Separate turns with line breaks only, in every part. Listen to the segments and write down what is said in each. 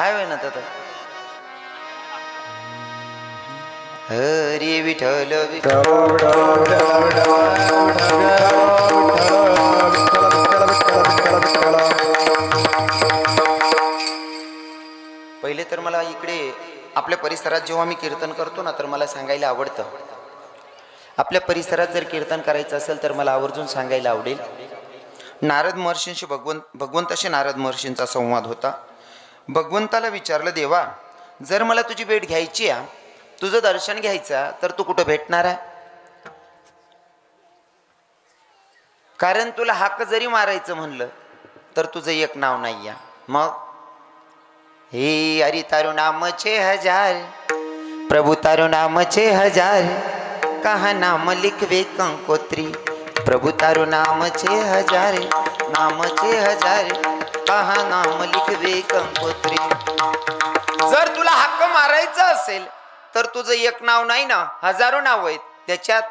काय होय ना तर हरी विठल पहिले तर मला इकडे आपल्या परिसरात जेव्हा मी कीर्तन करतो ना तर मला सांगायला आवडतं. आपल्या परिसरात जर कीर्तन करायचं असेल तर मला आवर्जून सांगायला आवडेल. नारद महर्षींशी भगवंत भगवंताशी नारद महर्षींचा संवाद होता. भगवंताला विचारलं देवा जर मला तुझी भेट घ्यायची आहे तुझं दर्शन घ्यायचं तर तू कुठं भेटणार आहे? कारण तुला हाक जरी मारायचं म्हणलं तर तुझं एक नाव नाही आहे. मग हे अरे तारू नामचे हजार प्रभु तारू नामचे हजार कहा नाम लिखवे कंकोत्री प्रभु तारू नामचे हजार नामचे हजार कहा नाम लिखवे कंकोत्री जर तुला हक्क मारायचा असेल तर तुझं एक नाव नाही ना हजारो नाव आहेत. त्याच्यात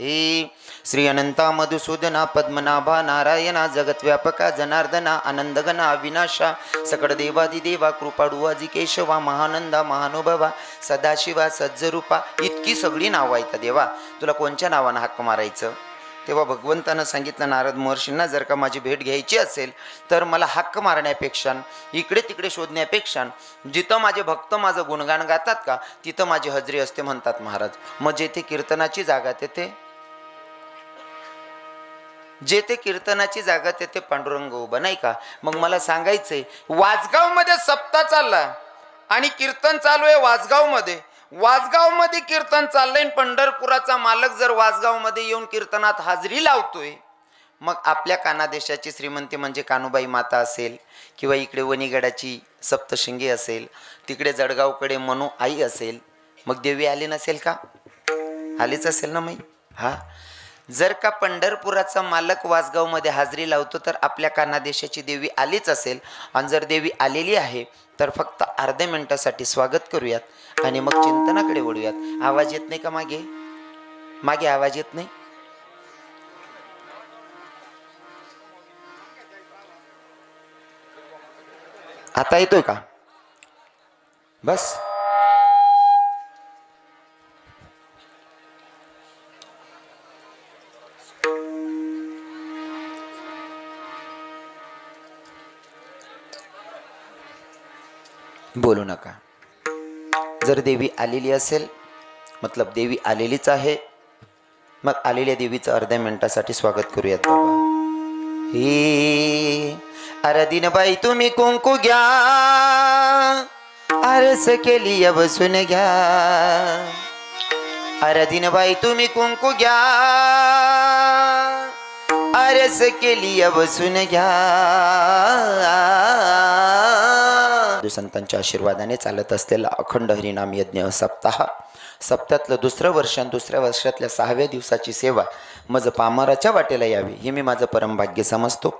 हे श्री अनंता मधुसूदना पद्मनाभा नारायणा जगतव्यापका जनार्दना आनंदगना विनाशा सकळ देवादी देवा कृपाडू आजी केशवा महानंदा महानुभवा सदाशिवा सज्जरूपा इतकी सगळी नावं आहेत देवा. तुला कोणत्या नावानं हक्क मारायचं? तेव्हा भगवंतानं सांगितलं नारद महर्षींना जर का माझी भेट घ्यायची असेल तर मला हक्क मारण्यापेक्षा इकडे तिकडे शोधण्यापेक्षा जिथं माझे भक्त माझं गुणगान गातात का तिथं माझी हजरी असते म्हणतात महाराज. मग जेथे कीर्तनाची जागा तेथे जेथे कीर्तनाची जागा तेथे पांडुरंग उभा नाही का? मग मला सांगायचंय वाजगावमध्ये सप्ताह चालला आणि कीर्तन चालू आहे वाजगावमध्ये. वाजगावमध्ये कीर्तन चाललंय पंढरपुराचा मालक जर वाजगावमध्ये येऊन कीर्तनात हाजरी लावतोय मग आपल्या कानादेशाची श्रीमंती म्हणजे कानुबाई माता असेल किंवा इकडे वणीगडाची सप्तशृंगी असेल तिकडे जळगावकडे मनू आई असेल मग देवी आली नसेल का? आलीच असेल ना माई? हा. जर का पंढरपुराचा मालक वासगावमध्ये हाजरी लावतो तर आपल्या कानादेशाची देवी आलीच असेल. आणि जर देवी आलेली आहे तर फक्त अर्ध्या मिनिटासाठी स्वागत करूयात आणि मग चिंतनाकडे वळूयात. आवाज येत नाही का मागे? मागे आवाज येत नाही? आता येतोय का? बस. बोलू नका. जर देवी आलेली असेल मतलब देवी आलेलीच आहे मग आलेल्या देवीचं अर्ध्या मिनिटासाठी स्वागत करूयात बाबा. हे अरे दिनबाई तुम्ही कुंकू घ्या. आरस केली या बसून घ्या. अरे दिनबाई तुम्ही कुंकू घ्या. आरस केली या बसून घ्या. संतांच्या आशीर्वादाने चालत असलेला अखंड हरिनाम यज्ञ सप्ताह. सप्त्यातलं दुसरं वर्ष आणि दुसऱ्या वर्षातल्या सहाव्या दिवसाची सेवा मज पामराच्या वाटेला यावी हे मी माझं परमभाग्य समजतो.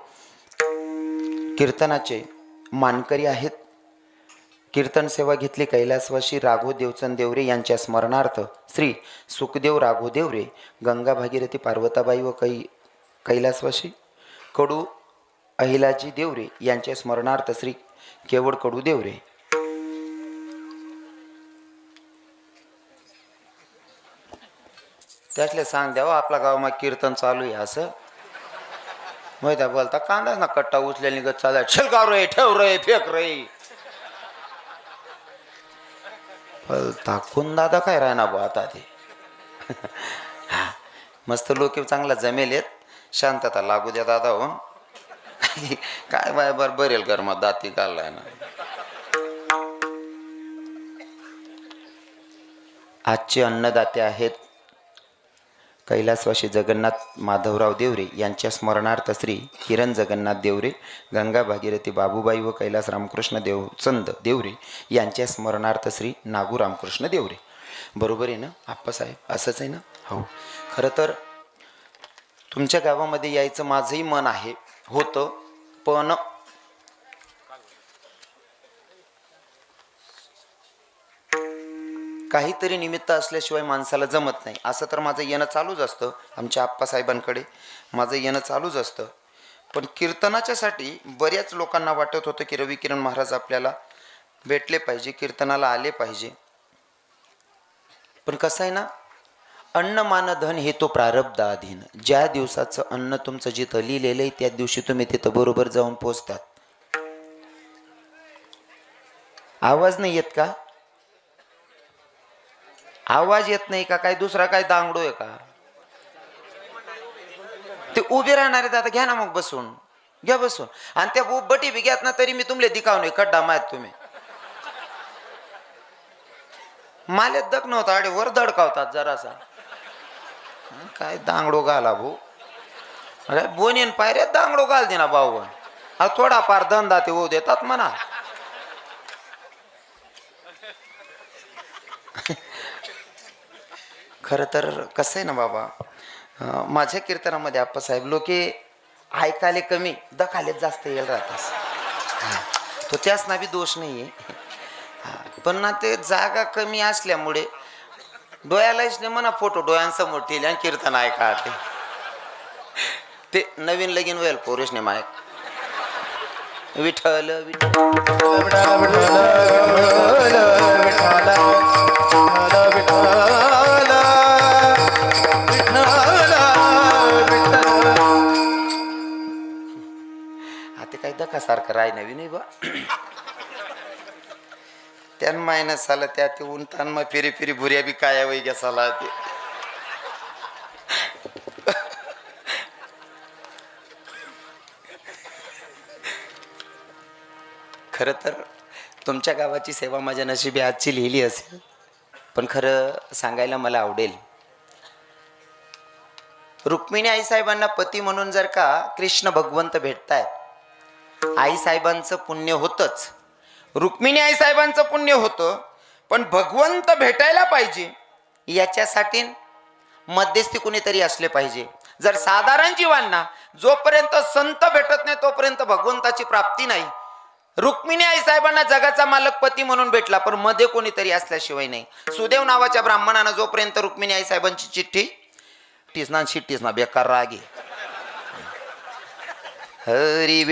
कीर्तनाचे मानकरी आहेत. कीर्तन सेवा घेतली कैलासवाशी राघो देवचंद देवरे यांच्या स्मरणार्थ श्री सुखदेव राघो देवरे गंगा भागीरथी पार्वताबाई व कै कैलासवाशी कडू अहिलाजी देवरे यांच्या स्मरणार्थ श्री केवळ कडू देवरे त्यातले सांग द्यावं आपल्या गावामध्ये कीर्तन चालू आहे असं. माहिती आहे बोलता कांदा ना कट्टा उचल्या निघत चालला शिलगाव रे ठेव रे फेक रे. टाकून दादा काय राहणार बा आता ते? हा, मस्त लोक चांगला जमेल आहेत शांतता लागू द्या दादा हो काय बाय बर बरेल गरमात दाती काढलाय ना. आजचे अन्नदाते आहेत कैलासवाशी जगन्नाथ माधवराव देवरे यांच्या स्मरणार्थ श्री किरण जगन्नाथ देवरे गंगा भागीरथी बाबूबाई व कैलास रामकृष्ण देवचंद देवरे यांच्या स्मरणार्थ श्री नागू रामकृष्ण देवरे. बरोबर आहे ना? आप्पासाहेब असंच आहे ना? हो. खरं तर तुमच्या गावामध्ये यायचं माझंही मन आहे. होतं. पण काहीतरी निमित्त असल्याशिवाय माणसाला जमत नाही. असं तर माझं येणं चालूच असतं आमच्या आप्पासाहेबांकडे माझं येणं चालूच असतं. पण कीर्तनाच्यासाठी बऱ्याच लोकांना वाटत होतं की रवी किरण महाराज आपल्याला भेटले पाहिजे कीर्तनाला आले पाहिजे. पण कसं आहे ना अन्न मानधन हे तो प्रारब्ध अधीन ज्या दिवसाचं अन्न तुमचं जिथं लिहिलेलं आहे त्या दिवशी तुम्ही तिथं बरोबर जाऊन पोचतात. आवाज नाही येत का? आवाज येत नाही का? काय दुसरा काय दांगडो आहे का? ते उभे राहणारे दादा आता. घ्या ना मग बसून. घ्या बसून. आणि त्या बटी बी घ्यात ना तरी मी तुमले दिखाव नाही खड्डा माहीत तुम्ही. माल्यात दख नव्हता अडे वर दडकावतात जरासा. काय दांगडो घाला भाऊ अरे बोनीन पायरे दांगडो घाल दे ना भाऊ हा थोडाफार धंदा ते होऊ देतात म्हणा. खरं तर कसं आहे ना बाबा माझ्या कीर्तनामध्ये आप्पासाहेब लोके ऐकाले कमी दखाले जास्त येईल राहतात. हा. तो त्याच ना बी दोष नाही आहे पण ना ते जागा कमी असल्यामुळे डोळ्यालाच नाही म्हणा फोटो डोळ्यांसमोर ठेवले आणि कीर्तन ऐका ते ते नवीन लगीन होईल पोरेश नाही मायक विठ्ठल विठल ते काय दखासारखं राय नवीन बा त्यान मायनस आला त्या ते उंटान मग फिरी फिरी भुऱ्या बी काया वै साला ते खरं तर तुमच्या गावाची सेवा माझ्या नशिबी आजची लिहिली असेल पण खरं सांगायला मला आवडेल. रुक्मिणी आईसाहेबांना पती म्हणून जर का कृष्ण भगवंत भेटतायत आईसाहेबांचं पुण्य होतंच. रुक्मिणी आईसाहेबांचं पुण्य होतं पण भगवंत भेटायला पाहिजे याच्यासाठी मध्यस्थी कुणीतरी असले पाहिजे. जर साधारण जीवांना जोपर्यंत संत भेटत नाही तोपर्यंत भगवंताची प्राप्ती नाही. रुक्मिणी आई साहेबांना जगाचा मालक पती म्हणून भेटला पण मध्ये कोणीतरी असल्याशिवाय नाही. सुदेव नावाच्या ब्राह्मणानं जोपर्यंत रुक्मिणी आई साहेबांची चिठ्ठी टीस ना शिट्टीस ना बेकार रागी हरी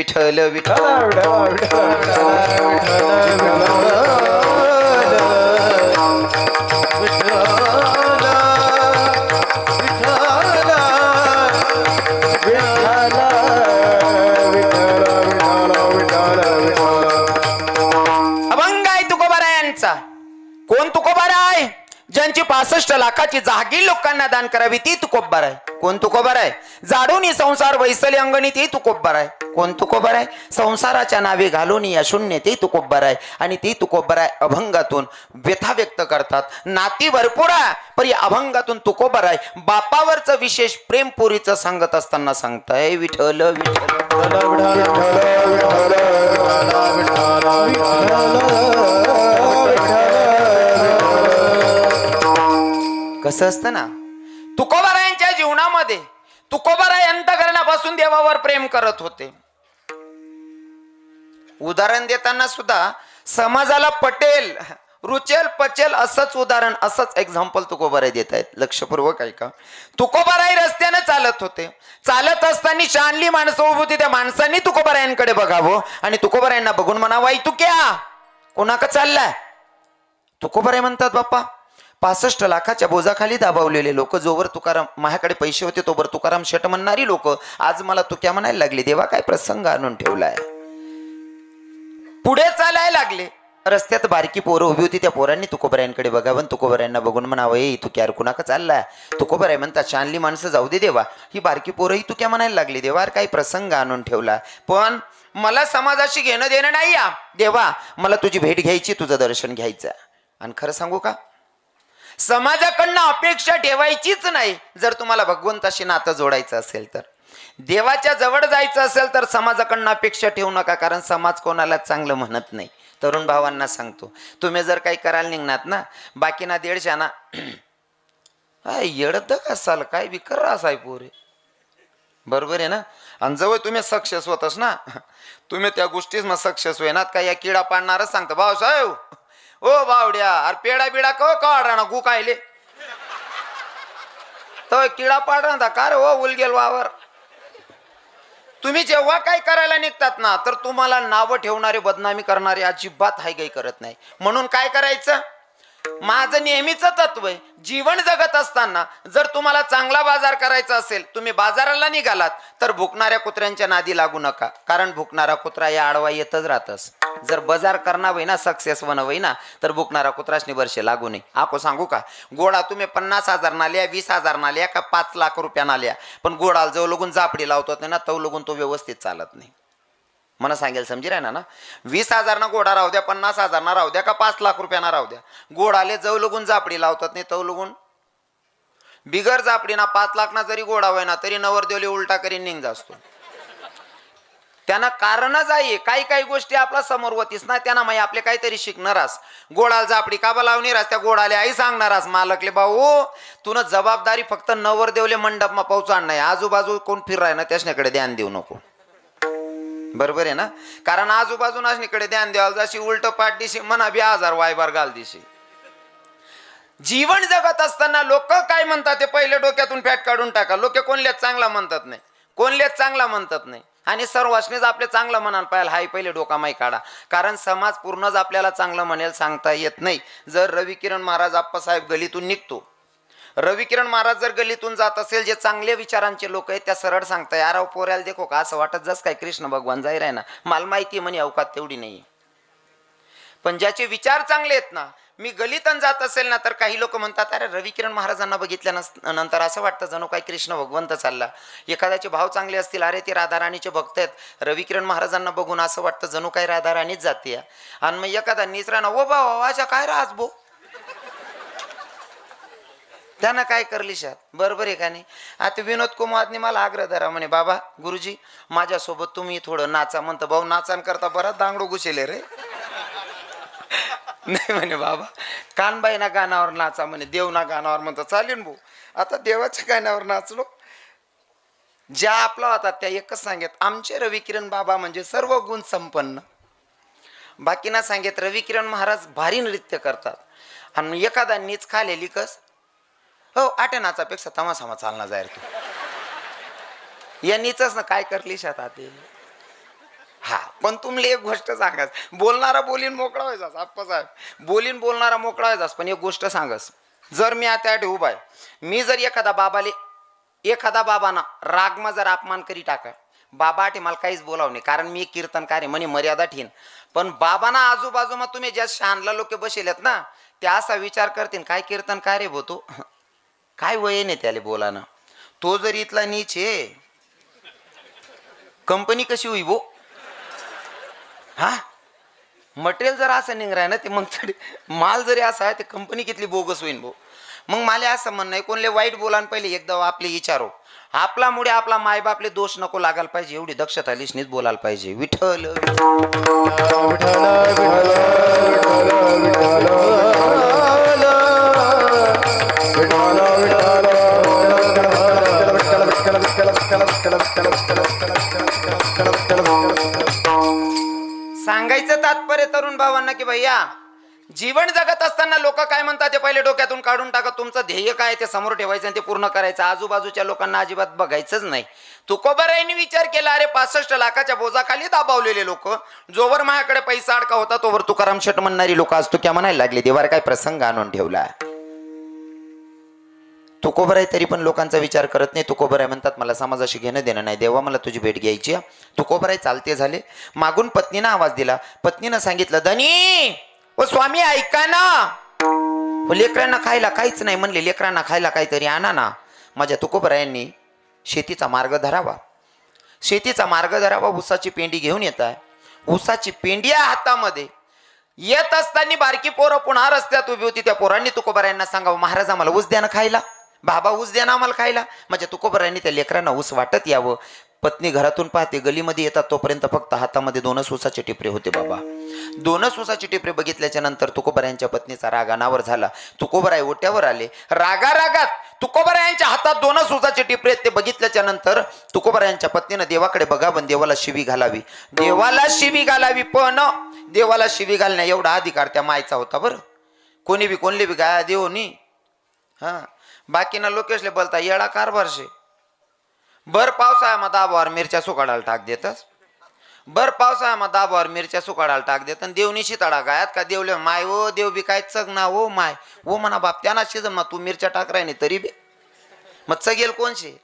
अभंग आहे तुकोबारा यांचा कोण तुकोबारा आहे? ज्यांची पासष्ट लाखाची जागी लोकांना दान करावी ती तुकोबर आहे कोण तुकोबर आहे जाडून संसार वैसली अंगणी ती तुकोबर आहे कोण तुकोबर आहे संसाराच्या नावे घालून या शून्य ती तुकोबर आहे आणि ती तुकोबर आहे अभंगातून व्यथा व्यक्त करतात नाती भरपूर आहे पण या अभंगातून तुकोबर आहे बापावरचं विशेष प्रेम पुरीचं सांगत असताना सांगताय विठल विठल कसं असतं ना? तुकोबारायांच्या जीवनामध्ये तुकोबाराय अंतकरणापासून देवावर प्रेम करत होते. उदाहरण देताना सुद्धा समाजाला पटेल रुचेल पचेल असंच उदाहरण असंच एक्झाम्पल तुकोबाराय देत आहेत. लक्षपूर्वक ऐका. तुकोबाराय रस्त्याने चालत होते. चालत असताना शानली माणसं उभी होती. त्या माणसांनी तुकोबारायांकडे बघावं आणि तुकोबारायांना बघून म्हणावं आई तू क्या? कोणाक चाललाय? तुकोबाराय म्हणतात बाप्पा पासष्ट लाखाच्या बोजाखाली दाबावलेले लोक जोवर तुकाराम माझ्याकडे पैसे होते तोवर तुकाराम शेट म्हणणारी लोक आज मला तुक्या म्हणायला लागली देवा काय प्रसंग आणून ठेवलाय? पुढे चालायला लागले. रस्त्यात बारकी पोरं उभी होती त्या पोरांनी तुकोबऱ्यांकडे बघावं तुकोबऱ्यांना बघून म्हणावं ए तू क्यार कुणाका चाललाय. तुकोबराय म्हणतात शानली माणसं जाऊ दे देवा. ही बारकी पोरं ही तुक्या म्हणायला लागली देवा काही प्रसंग आणून ठेवला. पण मला समाजाशी घेणं देणं नाही या देवा मला तुझी भेट घ्यायची तुझं दर्शन घ्यायचं आणि खरं सांगू का? समाजाकडनं अपेक्षा ठेवायचीच नाही. जर तुम्हाला भगवंताशी नातं जोडायचं असेल तर. देवाच्या जवळ जायचं असेल तर समाजाकडनं अपेक्षा ठेवू नका कारण समाज कोणाला चांगलं म्हणत नाही. तरुण भावांना सांगतो. तुम्ही जर काही करायला निघणार ना बाकीना दीडशा ना येडत असाल? काय बी असाय पोरे. बरोबर आहे ना? आणि जवळ तुम्ही सक्सेस होतस ना. तुम्ही त्या गोष्टीच मग सक्सेस होईनात का? या किडा पाडणारच सांगतो. भाऊसाहेब ओ बावड्या अरे पेडा बिडा कव काढ राणा गु कायले? तो किडा पाड ना का रे ओ उलगेल वावर? तुम्ही जेव्हा काय करायला निघतात ना तर तुम्हाला नावं ठेवणारे बदनामी करणारे अजिबात हाय काही करत नाही. म्हणून काय करायचं? माझं नेहमीचं तत्व आहे जीवन जगत असताना जर तुम्हाला चांगला बाजार करायचा असेल तुम्ही बाजाराला निघालात तर भुकणाऱ्या कुत्र्यांच्या नादी लागू नका. कारण भुकणारा कुत्रा या आडवा येतच राहतस. जर बाजार करणार ना सक्सेस बनवय ना तर भुकणारा कुत्राशनी वर्षे लागू नये. आको सांगू का? गोळा तुम्ही पन्नास हजार नाल्या वीस हजार नाल्या का पाच लाख रुपया नाल्या? पण गोडाला जवळ लगून जापडी लावतो ना तो लगून तो व्यवस्थित चालत नाही. मला सांगेल समजी राही ना? वीस हजार ना गोडा राहू द्या पन्नास हजार ना राहू द्या का पाच लाख रुपयाना राहू द्या? गोडाले जव लगून जापडी लावतात नाही तव लगून. बिगर जापडी ना पाच लाख ना जरी गोडा होय ना तरी नवरदेवले उलटा करी निघ असतो त्यांना कारणच आहे काही काही गोष्टी आपला समोर होतीस ना त्यांना माही आपले काहीतरी शिकणारास गोडाला जापडी काबा लावणी रास त्या गोडाले आई सांगणारास मालकले भाऊ तुन जबाबदारी फक्त नवर देवले मंडप मंडपमा पोहोचणार नाही. आजूबाजू कोण फिराय ना त्याच्याकडे ध्यान देऊ नको. बरोबर आहे ना? कारण आजूबाजून असणीकडे ध्यान द्यावं जशी उलट पाठ दिशी म्हणा बी आजार वायबार घाल दिशी. जीवन जगत असताना लोक काय म्हणतात ते? पहिले डोक्यातून फॅट काढून टाका. लोक कोणल्याच चांगला म्हणतात नाही. कोणल्याच चांगला म्हणतात नाही. आणि सर्वांनीच आपले चांगलं म्हणायला पाहिजे हाय पहिले डोकामाई काढा. कारण समाज पूर्णच आपल्याला चांगलं म्हणायला सांगता येत नाही. जर रवी किरण महाराज आप्पासाहेब गलीतून निघतो. रवी किरण महाराज जर गलीतून जात असेल जे चांगल्या विचारांचे लोक आहेत त्या सरळ सांगताय याराव पोऱ्याला देखो का असं वाटत जस काय कृष्ण भगवान जाहीर आहे ना. मला माहिती आहे म्हणे अवकात तेवढी नाही पण ज्याचे विचार चांगले आहेत ना मी गलितन जात असेल ना तर काही लोक म्हणतात अरे रविकिरण महाराजांना बघितल्यानंतर नंतर असं वाटतं जणू काही कृष्ण भगवंत चालला. एखाद्याचे भाव चांगले असतील अरे ते राधाराणीचे भक्त आहेत. रविकिरण महाराजांना बघून असं वाटतं जणू काही राधाराणीच जाते आणि मग एखादा निसरा ना ओ बा अशा काय राज भो? त्यानं काय करली शात? बरोबर आहे का नाही? आता विनोद कुमारने मला आग्रह धरा म्हणे बाबा गुरुजी माझ्यासोबत तुम्ही थोडं नाचा. म्हणतं भाऊ नाचान करता बराच दांगडो घुसेले रे. नाही म्हणे बाबा. कानबाई ना गाण्यावर नाचा म्हणे देव ना गाण्यावर म्हणतो चालेल भाऊ. आता देवाच्या गाण्यावर नाचलो. ज्या आपला होता त्या एकच सांगत आमचे रविकिरण बाबा म्हणजे सर्व गुण संपन्न. बाकीना सांगत रविकिरण महाराज भारी नृत्य करतात. आणि एखादा नीच खालेली कस हो आटे नाचापेक्षा तमासामा चालना जाहीर तू. या नीचच ना काय करली शेतात हा पण तुमले एक गोष्ट सांगास बोलणारा बोलीन मोकळा व्हायचास आप्पासाहेब बोलीन बोलणारा मोकळा व्हायचास पण एक गोष्ट सांगस जर मी आता उभा आहे मी जर एखादा बाबाले एखादा बाबाना रागमा जर अपमान करी टाका बाबा आठे मला काहीच बोलाव नाही कारण मी कीर्तनकार आहे म्हणे मर्यादा ठेन पण बाबांना आजूबाजूमा तुम्ही ज्या शहाणला लोक बसेलेत ना त्या असा विचार करतील काय कीर्तनकार आहे भो तो? काय वय नाही त्याला बोलाना? तो जर इथला नीच आहे कंपनी कशी होई भो? हा? मटेरियल जर असं निघराय ना ते मग तरी माल जरी असा आहे ते कंपनी कितली बोगस होईन भो मग मला असं म्हणणं आहे कोणले वाईट बोलान पहिले एकदा हो, आपले विचारो. आपलामुळे आपला मायबापले दोष नको लागायला पाहिजे एवढी दक्षता लिशनीत बोलायला पाहिजे. विठ्ठल! सांगायचं तरुण भावांना की भैया जीवन जगत असताना लोक काय म्हणतात ते पहिले डोक्यातून काढून टाका. तुमचं ध्येय काय ते समोर ठेवायचं आणि ते पूर्ण करायचं. आजूबाजूच्या लोकांना अजिबात बघायचंच नाही. तुकोबरायांनी विचार केला अरे पासष्ट लाखाच्या बोजाखाली दाबावलेले लोक. जोवर माझ्याकडे पैसा अडका होता तोवर तुकाराम शेट म्हणणारी लोक आज तुक्या म्हणायला लागली. देवार काय प्रसंग आणून ठेवला? तुकोबर आहे तरी पण लोकांचा विचार करत नाही. तुकोबर आहे म्हणतात मला समाजाशी घेणं देणं नाही देवा मला तुझी भेट घ्यायची तुकोबर आहे चालते झाले. मागून पत्नीनं आवाज दिला. पत्नीनं सांगितलं धनी ओ स्वामी ऐका ना. हो, लेकरांना खायला काहीच नाही. म्हणले लेकरांना खायला काहीतरी आणा ना. माझ्या तुकोबरायांनी शेतीचा मार्ग धरावा. शेतीचा मार्ग धरावा ऊसाची पेंडी घेऊन येत आहे. ऊसाची पेंडी आहे हातामध्ये. येत असताना बारकी पोरं पुन्हा रस्त्यात उभी होती. त्या पोरांनी तुकोबरायांना सांगावं महाराज आम्हाला ऊस द्या ना खायला. बाबा ऊस द्या ना आम्हाला खायला. म्हणजे तुकोबरायांनी त्या लेकरांना ऊस वाटत यावं. पत्नी घरातून पाहते गलीमध्ये येतात तोपर्यंत फक्त हातामध्ये दोनच ऊसाचे टिपरे होते बाबा. दोनच ऊसाचे टिपरे बघितल्याच्या नंतर तुकोबरायांच्या पत्नीचा राग अनावर झाला. तुकोबराय ओट्यावर आले. रागा रागात! तुकोबरायांच्या हातात दोनच ऊसाचे टिपरे ते बघितल्याच्या नंतर तुकोबरायांच्या पत्नीनं देवाकडे बघावं देवाला शिवी घालावी. देवाला शिवी घालावी पण देवाला शिवी घालण्या एवढा अधिकार त्या मायचा होता बरं. कोणी बी कोणले बी गाया देवनी नी. बाकीना लोकेशले बोलता येळा कारभारशे भर पावसाळ्यामध्ये दाबावर मिरच्या सुकाडाला टाक देतस. भर पावसाळ्यामध्ये दाबावर मिरच्या सुकाडाला टाक देत आणि देवनी तडा गायात का देवले माय ओ देव बी काय चग ना ओ माय. ओ म्हणा बाप त्यांना शिजम ना तू मिरच्या टाकराय नाही तरी बी. मग चगेल कोणशी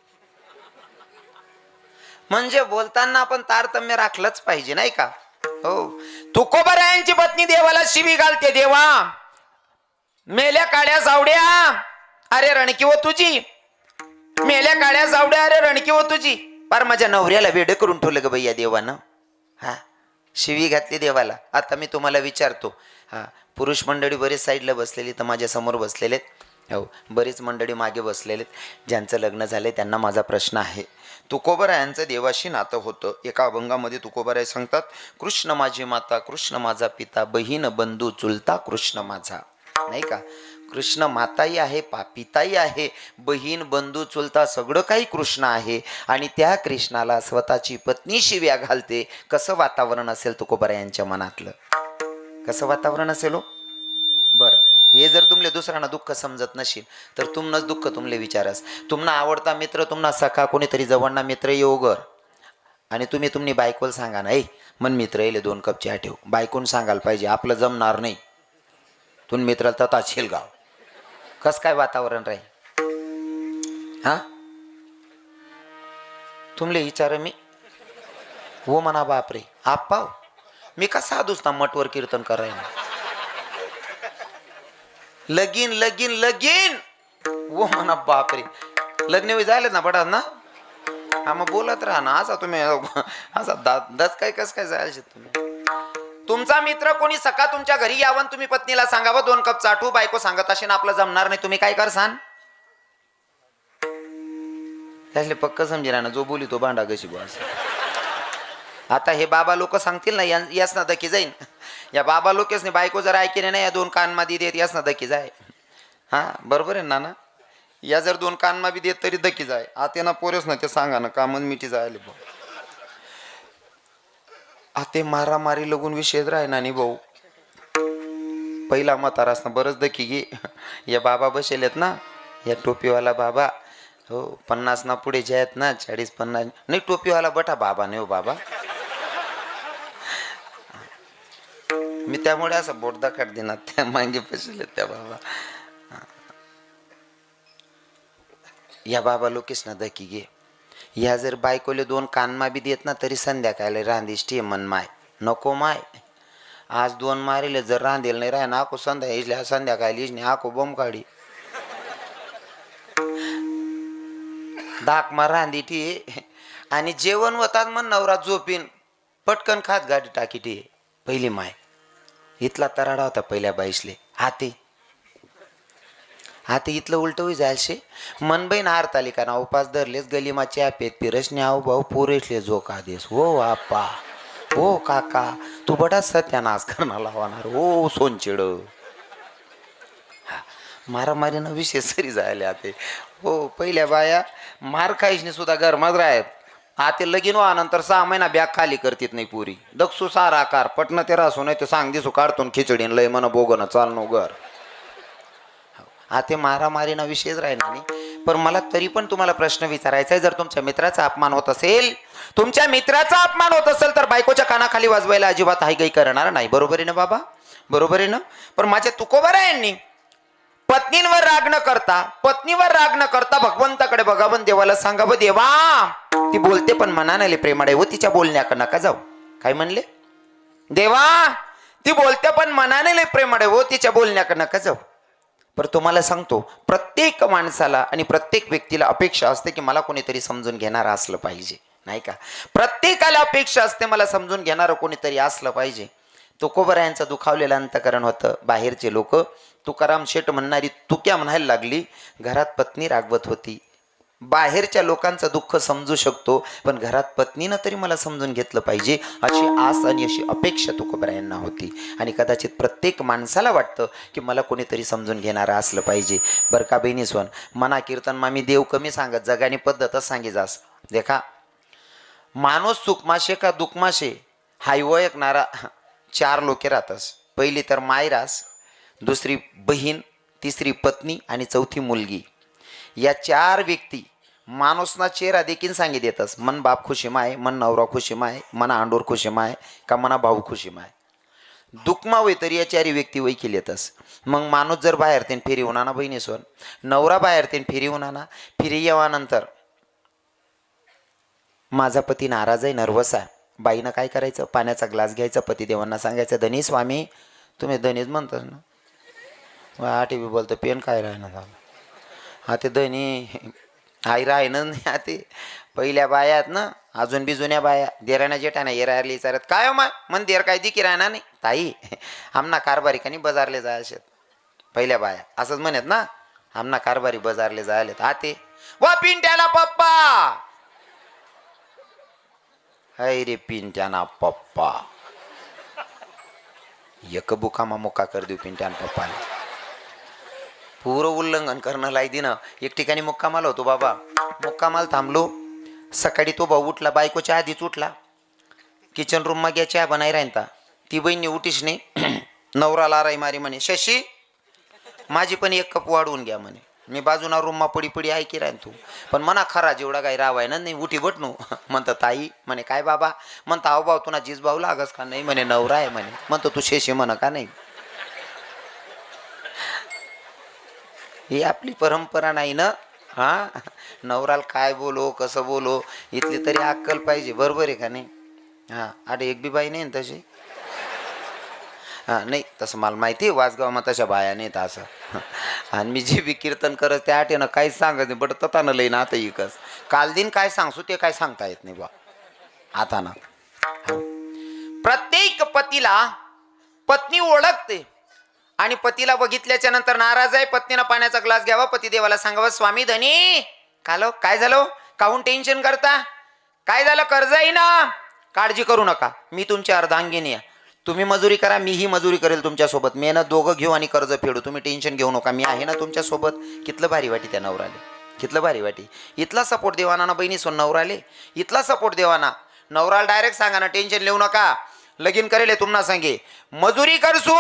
म्हणजे बोलताना आपण तारतम्य राखलंच पाहिजे नाही का? हो. तुकोबऱ्यांची पत्नी देवाला शिवी घालते देवा. मेल्या काड्या जावड्या. अरे रणकी व तुझी. मेल्या काळ्या जावड्या अरे रणकी व तुझी. पार माझ्या नवऱ्याला वेड करून ठेवलं ग भैया देवानं. हा शिवी घातली देवाला. आता मी तुम्हाला विचारतो. हा पुरुष मंडळी बरेच साईडला बसलेली तर माझ्यासमोर बसलेले हो बरीच मंडळी मागे बसलेले ज्यांचं लग्न झालंय त्यांना माझा प्रश्न आहे. तुकोबरा यांचं देवाशी नातं होतं. एका अभंगामध्ये तुकोबराय सांगतात कृष्ण माझी माता कृष्ण माझा पिता बहीण बंधू चुलता कृष्ण माझा. नाही का? कृष्ण माताही आहे पापिताई आहे बहीण बंधू चुलता सगळं काही कृष्ण आहे. आणि त्या कृष्णाला स्वतःची पत्नी शिव्या घालते. कसं वातावरण असेल तुकोबरा यांच्या मनातलं? कसं वातावरण असेल हो? बरं. हे जर तुमले दुसऱ्यांना दुःख समजत नशील तर तुमनंच दुःख तुमले विचारस. तुमना आवडता मित्र तुम्हाला सखा कोणीतरी जवळना मित्र येऊ गर? आणि तुम्ही तुम्ही बायकोला सांगा ना ऐ मन मित्र येले दोन कप चहा ठेव बायकोन सांगायला पाहिजे आपलं जमणार नाही. तुम्ही मित्राला तथा गाव. कस काय वातावरण राहील? हा? तुमले विचार मी? हो म्हणा बापरे. आप पाव हो. मी कसा साधूच ना मठवर कीर्तन करायला लगीन लगीन लगीन! वो म्हणा बापरे. लग्न होई झाले ना बडा ना? हा मग बोलत राहा ना. असा तुम्ही असा दा दस काय कस काय जायचे तुम्ही? तुमचा मित्र कोणी सका तुमच्या घरी यावं तुम्ही पत्नीला सांगावं दोन कप चाटू बायको सांगत असे ना आपलं जमणार नाही तुम्ही काय करसान? त्यातले पक्क समजेल ना जो बोली तो भांडा कशी बस आता हे बाबा लोक सांगतील ना यास ना दकी जाईन. या बाबा लोकेसने बायको जर ऐकले नाही या दोन कानमध्ये देत यास ना दकी जाय. हा बरोबर आहे ना ना या जर दोन कानमा बी देत तरी दकी जाय. आता ना पोरेस ना ते सांगा ना कामन मिठी जायले भाऊ आते मारामारी लगून विषय राह ना नी भाऊ. पहिला म्हातारास बरंच दखी घे. या बाबा बसेलेत ना. या टोपीवाला बाबा. हो पन्नास ना पुढे जे आहेत ना चाळीस पन्नास. नाही टोपीवाला बटा बाबा नाही हो बाबा. मी त्यामुळे असं बोटदा काढ देणार त्या मागे बसले त्या बाबा. या बाबा लोकेश ना दकी घे. या जर बायकोले दोन कानमा बी देत ना तरी संध्याकाळला रांदिष्टी मन माय. नको माय. आज दोन मारेले जर रांधेल नाही राह ना आको संध्या संध्याकाळी नाही आको बोम काढी. दाक मार रांदी टी आणि जेवण होतात मग नवरा झोपीन पटकन खात गाडी टाकी टी पहिली माय. इथला तराडा होता पहिल्या बाईसले. हाती. हाते इथलं उलटं होई जायशे मनबईन हारतालिका ना उपास धरलेस गलीमा आपेत पेत पिरसने भाऊ पुरेशले का देस हो आपा हो काका तू बडा सत्यानाश करणार लावणार हो सोनचिड. मारामारीनं विषय सरी जायला आते. हो पहिल्या बाया मार खायशने सुद्धा गरमाच राहत. आते लगीन नंतर सहा महिना बॅग खाली करतीत नाही पुरी. दक्षू सारा आकार पटणं ते रासू नाही ते सांग दिसू काढतो खिचडीन लय मन बोगन चालणो घर हा ते मारामारीना विषयच राहिला नाही पण मला तरी पण तुम्हाला प्रश्न विचारायचा आहे जर तुमच्या मित्राचा अपमान होत असेल तुमच्या मित्राचा अपमान होत असेल तर बायकोच्या कानाखाली वाजवायला अजिबात हाय काही करणार नाही. बरोबर आहे ना बाबा? बरोबर आहे ना? पण माझ्या तुकोबर आहे यांनी. पत्नींवर राग न करता पत्नीवर राग न करता भगवंताकडे बघा पण देवाला सांगावं देवा ती बोलते पण मनाने प्रेमाडे हो तिच्या बोलण्याकडे नका जाऊ. काय म्हणले? देवा ती बोलते पण मनाने प्रेमाडे हो तिच्या बोलण्याकडे नका जाऊ. पर तुम्हाला सांगतो प्रत्येक माणसाला आणि प्रत्येक व्यक्तीला अपेक्षा असते की मला कोणीतरी समजून घेणारं असलं पाहिजे नाही का? प्रत्येकाला अपेक्षा असते मला समजून घेणारं कोणीतरी असलं पाहिजे. तुकोबरा यांचं दुखावलेलं अंतकरण होतं बाहेरचे लोक तुकाराम शेठ म्हणणारी तुक्या म्हणायला लागली घरात पत्नी रागवत होती. बाहेरच्या लोकांचं दुःख समजू शकतो पण घरात पत्नीनं तरी मला समजून घेतलं पाहिजे अशी आस आणि अशी अपेक्षा तुकोबरा यांना होती. आणि कदाचित प्रत्येक माणसाला वाटतं की मला कोणीतरी समजून घेणारं असलं पाहिजे. बरं का बहिणी सोन मना कीर्तन मामी देव कमी सांगत जगाने पद्धतच सांगी जास. देखा माणूस सुखमाशे का दुखमाशे हाय ओळखणारा चार लोके राहतस. पहिली तर मायरास दुसरी बहीण तिसरी पत्नी आणि चौथी मुलगी. या चार व्यक्ती माणूसना चेहरा देखील सांगित येतस मन बाप खुशी माय मन नवरा खुशी माय मना आंडोर खुशी माय का मना भाऊ खुशी माय दुखमा होय तरी या चारी व्यक्ती वैकील येतस मग माणूस जर बाहेर तेन फेरी होणार ना बहिणीसवर नवरा बाहेर तेन फेरी होणार ना फिरी येवानंतर माझा पती नाराज आहे नर्वस आहे. बाईनं काय करायचं? पाण्याचा ग्लास घ्यायचा पतीदेवांना सांगायचं धनी स्वामी तुम्ही धनीच म्हणतात ना. आठी बी बोलतो पेन काय राहणार झालं हा ते धनी आई राय नाही हा ते पहिल्या बाया आहेत ना अजून बी जुन्या बाया. देराण्या जेठाना येरायला विचारत काय हो मा मन देर काय दिकी राहणार नाही. ताई आमना कारभारी कानी बजारले जायचे पहिल्या बाया. असंच म्हणत ना आमना कारभारी बजारले जायलेत. हा ते वा पिंट्याला पप्पा! हाय रे पिंट्याना पप्पा. एक बुकामा मुका कर देऊ पिंट्यान पप्पाला. पूर उल्लंघन करणं लाई दिनं एक ठिकाणी मुक्कामाला होतो बाबा. मुक्कामाल थांबलो. सकाळी तो भाऊ उठला बायकोच्या आधीच उठला. किचन रूममा घ्या चहा बनाय राहिता ती बहिणी उठीशने नाही नवराला राई मारी म्हणे शशी माझी पण एक कप वाढवून घ्या म्हणे. मी बाजूना रूममा पडी पडी ऐकी राहीन तू? पण मना खरा जेवढा काही राव आहे ना नाही उठी बटणू. म्हणतं ताई म्हणे काय बाबा? म्हणता अहो भाऊ तुला जीज भाऊ लागस का? नाही म्हणे नवरा आहे म्हणे. म्हणतो तू शेशी म्हण का नाही? ही आपली परंपरा नाही ना? हा? नवराला काय बोलो कसं बोलो इथली तरी अक्कल पाहिजे. बरोबर आहे का नाही? हां अरे एक बी बाई नाही ना तशी? हां नाही तसं मला माहिती आहे वाजगावમાં तशा बाया नाहीत असं. आणि मी जे बी कीर्तन करत त्या आठेनं काहीच सांगत नाही बट ततानं लई ना आता इकच काल दिन काय सांगसू ते काय सांगता येत नाही बा आता ना. प्रत्येक पतीला पत्नी ओळखते. आणि पतीला बघितल्याच्या नंतर नाराज आहे. पत्नीनं पाण्याचा ग्लास घ्यावा पतिदेवाला सांगावं स्वामी धनी कालो काय झालं? काहून टेन्शन करता? काय झालं? कर्ज आहे ना? काळजी करू नका. मी तुमची अर्धांगिनी आहे. तुम्ही मजुरी करा मीही मजुरी करेल तुमच्यासोबत. मी ना दोघं घेऊ आणि कर्ज फेडू. तुम्ही टेन्शन घेऊ नका. मी आहे ना तुमच्यासोबत. कितलं भारी वाटी त्या नवराले कितलं भारी वाटी. इथला सपोर्ट देवाना ना बहिणी सोन नवराले इथला सपोर्ट देवाना. नवराला डायरेक्ट सांगा ना टेन्शन लिहू नका. लगीन करेल हे तुम्हाला सांगे. मजुरी करसू.